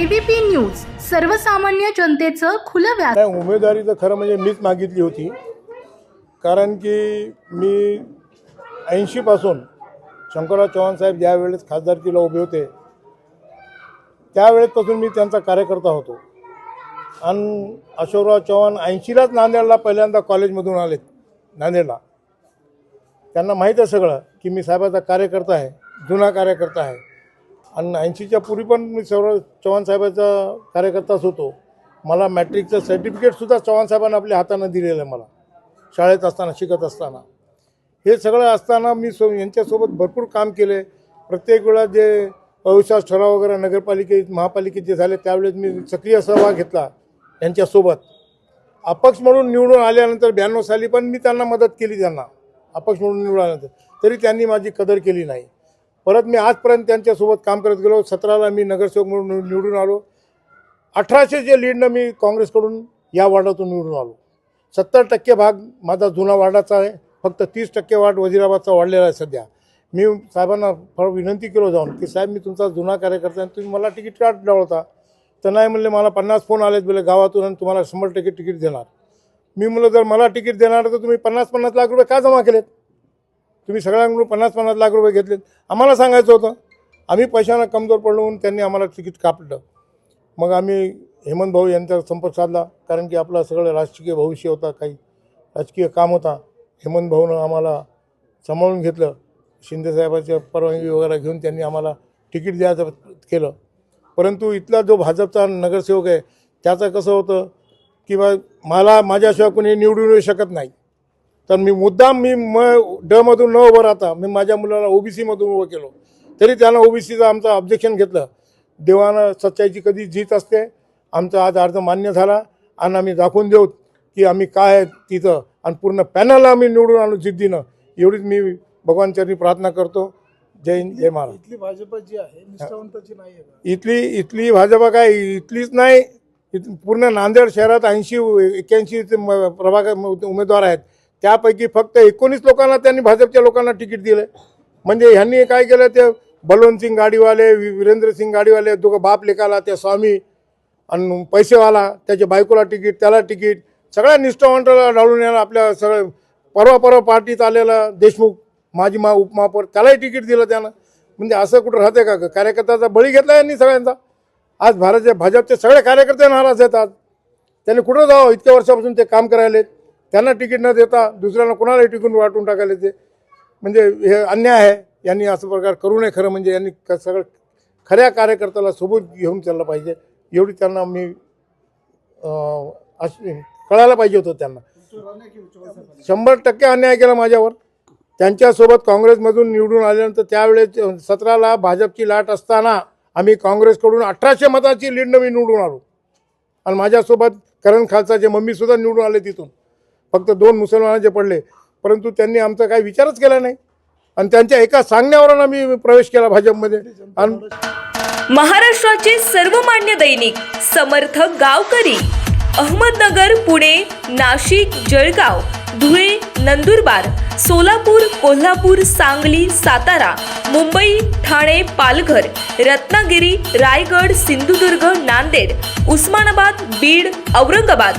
ABP news सर्वसामान्य जनतेचं खुलं व्यास नाही उमेदवारी तर खरं म्हणजे मीच मागितली होती. कारण की मी ऐंशीपासून शंकरराव चव्हाण साहेब ज्यावेळेस खासदारकीला उभे होते त्यावेळेसपासून मी त्यांचा कार्यकर्ता होतो. आणि अशोकराव चव्हाण ऐंशीलाच नांदेडला पहिल्यांदा कॉलेजमधून आले नांदेडला. त्यांना माहीत आहे सगळं की मी साहेबाचा कार्यकर्ता आहे जुना कार्यकर्ता आहे. आणि ऐंशीच्या पूर्वी पण मी सर्व चव्हाण साहेबाचा कार्यकर्ताच होतो. मला मॅट्रिकचं सर्टिफिकेटसुद्धा चव्हाण साहेबांना आपल्या हातानं दिलेलं आहे मला. शाळेत असताना शिकत असताना. हे सगळं असताना मी सो यांच्यासोबत भरपूर काम केले. प्रत्येक वेळा जे अविश्वास ठराव वगैरे नगरपालिकेत महापालिकेत जे झाले त्यावेळेस मी सक्रिय सहभाग घेतला यांच्यासोबत. अपक्ष म्हणून निवडून आल्यानंतर ब्याण्णव साली पण मी त्यांना मदत केली त्यांना. अपक्ष म्हणून निवडून आल्यानंतर. तरी त्यांनी माझी कदर केली नाही. परत मी आजपर्यंत त्यांच्यासोबत काम करत गेलो. सतराला मी नगरसेवक म्हणून निवडून आलो. अठराशे जे लीडनं मी काँग्रेसकडून या वार्डातून निवडून आलो. सत्तर टक्के भाग माझा जुना वार्डाचा आहे. फक्त तीस टक्के वार्ड वजिराबादचा वाढलेला आहे सध्या. मी साहेबांना फार विनंती केलो जाऊन की साहेब मी तुमचा जुना कार्यकर्ता आहे. तुम्ही मला तिकीट का डावळता तर नाही म्हणले मला पन्नास फोन आलेत बोले गावातून आणि तुम्हाला शंभर टक्के तिकीट देणार. मी म्हणलं जर मला तिकीट देणार तर तुम्ही पन्नास पन्नास लाख रुपये का जमा केलेत? तुम्ही सगळ्यांकडून पन्नास पन्नास लाख रुपये घेतलेत. आम्हाला सांगायचं होतं आम्ही पैशानं कमजोर पडलो म्हणून त्यांनी आम्हाला तिकीट कापलं. मग आम्ही हेमंत भाऊ यांचा संपर्क साधला कारण की आपला सगळं राजकीय भविष्य होता काही राजकीय काम होता. हेमंत भाऊनं आम्हाला सांभाळून घेतलं. शिंदेसाहेबाच्या परवानगी वगैरे घेऊन त्यांनी आम्हाला तिकीट द्यायचं केलं. परंतु इथला जो भाजपचा नगरसेवक आहे त्याचं कसं होतं की बा मला माझ्याशिवाय कोणी निवडून येऊ शकत नाही. तर मी मुद्दाम मी म डमधून न उभं राहता मी माझ्या मुलाला ओबीसीमधून उभं केलो. तरी त्यानं ओबीसीचं आमचं ऑब्जेक्शन घेतलं. देवानं सच्चाईची कधी जीत असते? आमचा आज अर्ज मान्य झाला. आणि आम्ही दाखवून देऊ की आम्ही काय आहे तिथं. आणि पूर्ण पॅनलला आम्ही निवडून आणू जिद्दीनं एवढीच मी भगवानचरणी प्रार्थना करतो. जय हिंद जय महाराज. इथली भाजप जी आहे निष्ठावंताची नाही आहे? इथली इथली भाजपा काय? इथलीच नाही. इथ- पूर्ण नांदेड शहरात ऐंशी एक्क्याऐंशी प्रभाग उमेदवार आहेत. त्यापैकी फक्त एकोणीस लोकांना त्यांनी भाजपच्या लोकांना तिकीट दिलं. म्हणजे ह्यांनी काय केलं ते बलवंत सिंग गाडीवाले वि- वीरेंद्र सिंग गाडीवाले दोघं बाप लेखाला त्या स्वामी आणि पैसेवाला त्याच्या बायकोला तिकीट त्याला तिकीट सगळ्या निष्ठावंताला डाळून यायला आपल्या सगळं परवा परवा पार्टीत आलेला देशमुख माजी मा उपमहापौर त्यालाही तिकीट दिलं त्यानं. म्हणजे असं कुठं राहते का? कार्यकर्त्याचा बळी घेतला यांनी सगळ्यांचा. आज भारतचे भाजपचे सगळे कार्यकर्ते नाराज आहेत आज. त्यांनी कुठं जावं? इतक्या वर्षापासून ते काम करायले त्यांना तिकीट न देता दुसऱ्यांना कोणालाही टिकून वाटून टाकायला ते. म्हणजे हे अन्याय आहे. यांनी असं प्रकार करू नये खरं म्हणजे यांनी क- सगळं खऱ्या कार्यकर्त्याला सोबत घेऊन चाललं पाहिजे. एवढी त्यांना मी कळायला पाहिजे होतं त्यांना. शंभर टक्के अन्याय केला माझ्यावर. त्यांच्यासोबत काँग्रेसमधून निवडून आल्यानंतर त्यावेळेस सतराला भाजपची लाट असताना आम्ही काँग्रेसकडून अठराशे मताची लीडनं मी निवडून आलो. आणि माझ्यासोबत करण खालसाचे मम्मीसुद्धा निवडून आले तिथून. फक्त दोन मुसलमानांचे पडले परंतु त्यांनी आमचा काही विचारच केला नाही. आणि त्यांच्या एका सांगण्यावरून आम्ही प्रवेश केला भाजपमध्ये. आणि महाराष्ट्राचे सर्वमान्य दैनिक समर्थ गावकरी अहमदनगर पुणे नाशिक जळगाव धुळे नंदुरबार सोलापूर कोल्हापूर सांगली सातारा मुंबई ठाणे पालघर रत्नागिरी रायगड सिंधुदुर्ग नांदेड उस्मानाबाद बीड औरंगाबाद